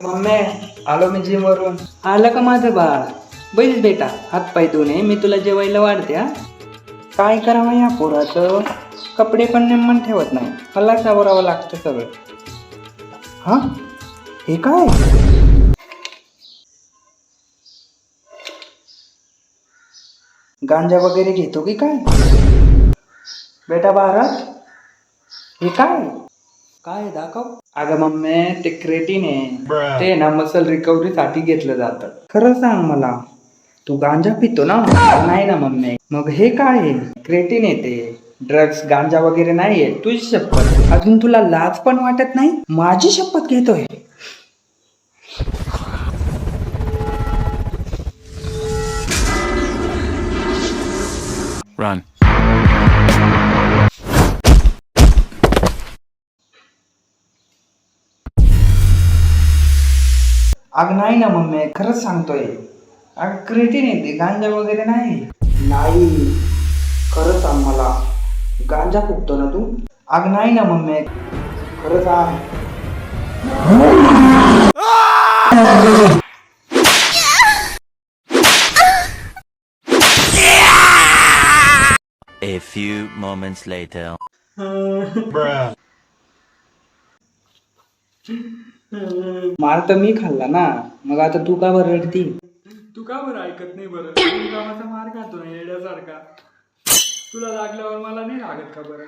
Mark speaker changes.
Speaker 1: Mummy आलो मी gym वरून.
Speaker 2: आलं का माझं बाळ? बैस बेटा हात पाय धुणे मी तुला जेवायला वाढते हा? काय करावं या पोराचं? कपडे पण नेमन ठेवत नाही. मलाच आवरावं लागतं सगळं. हा? हे काय? गांजा वगैरे घेतो की काय? बेटा भारत हे काय? काय दाखव. अगं मम्मी ते क्रेटिन आहे. ते ना मसल रिकव्हरी साठी घेतलं जातं. खरं सांग मला तू गांजा पितो ना? नाही ना मम्मी. मग हे काय आहे? क्रेटिन येते ड्रग्स गांजा वगैरे नाहीये. तुझी शपथ. अजून तुला लाज पण वाटत नाही? माझी शपथ घेतोय.
Speaker 3: Run.
Speaker 2: अगं नाही ना मम्मी खरंच सांगतोय. अगं क्रेटिन येते गांजा वगैरे नाही. नाही. खरं सांग मला. गांजा फुकतो ना तू? अगं नाही ना मम्मी. खरं सांग.
Speaker 4: A few moments later.
Speaker 2: मार तर मी खाल्ला ना. मग आता तू का बरं रडती?
Speaker 1: तू का बरं ऐकत नाही बरं? तू कामाचा मार खातो ना येड्यासारखा. तुला लागल्यावर मला नाही लागत का बरं?